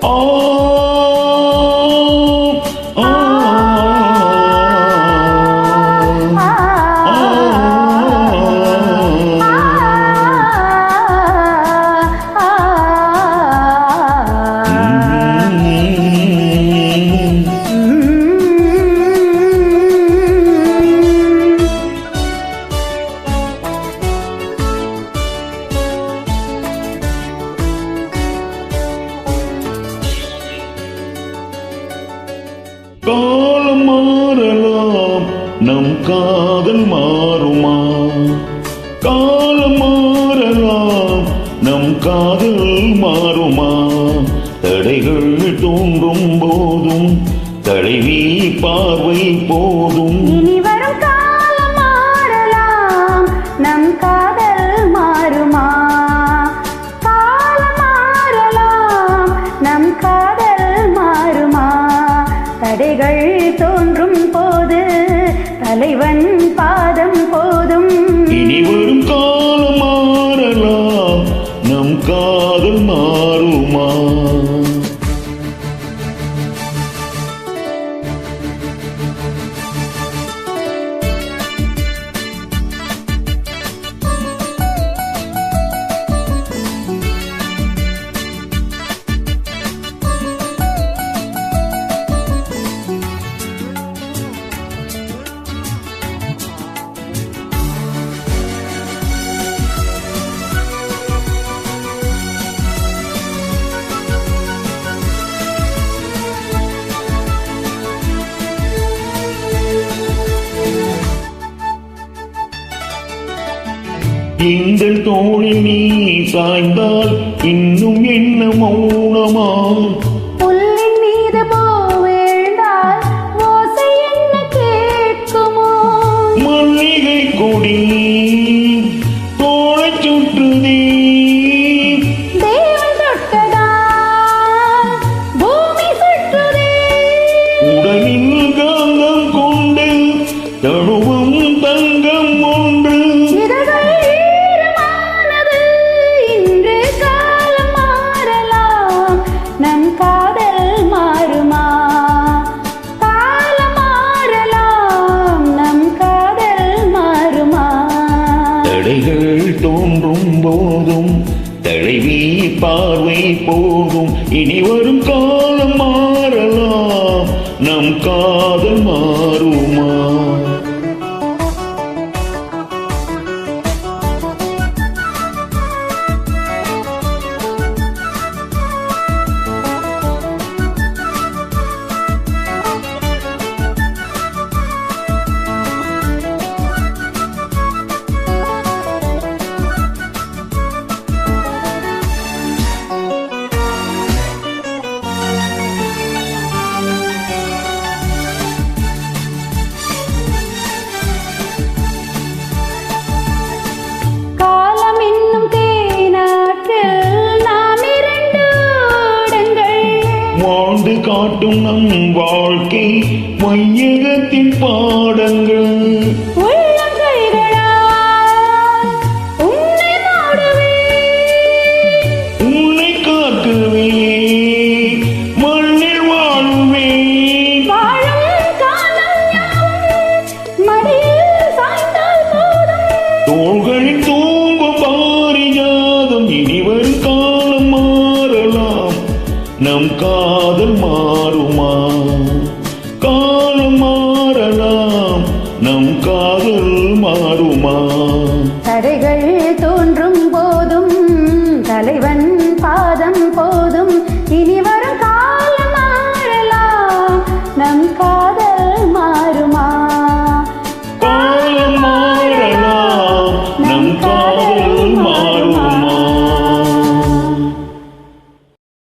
Oh! நம் காதல் மாறுமா? காலம் மாறலாம் நம் காதல் மாறுமா? தடைகள் தோன்றும் போதும் தடைவி பார்வை போதும். எங்கள் தோளில் நீ சாய்ந்தால் இன்னும் என்ன மௌனமா காதல் மாறுமா? காலம் மாறலாம் நம் காதல் மாறுமா? தடைகள் தோன்றும் போதும் தழைவி பார்வை போதும் இனி வரும் கா பாடு காட்டும் நம் வாழ்க்கை மையகத்தின் பாடங்கள். நம் காதல் மாறுமா? காலம் மாறலாம் நம் காதல் மாறுமா? தடைகள் தோன்றும் போதும் தலைவன் பாதம் போதும் இனி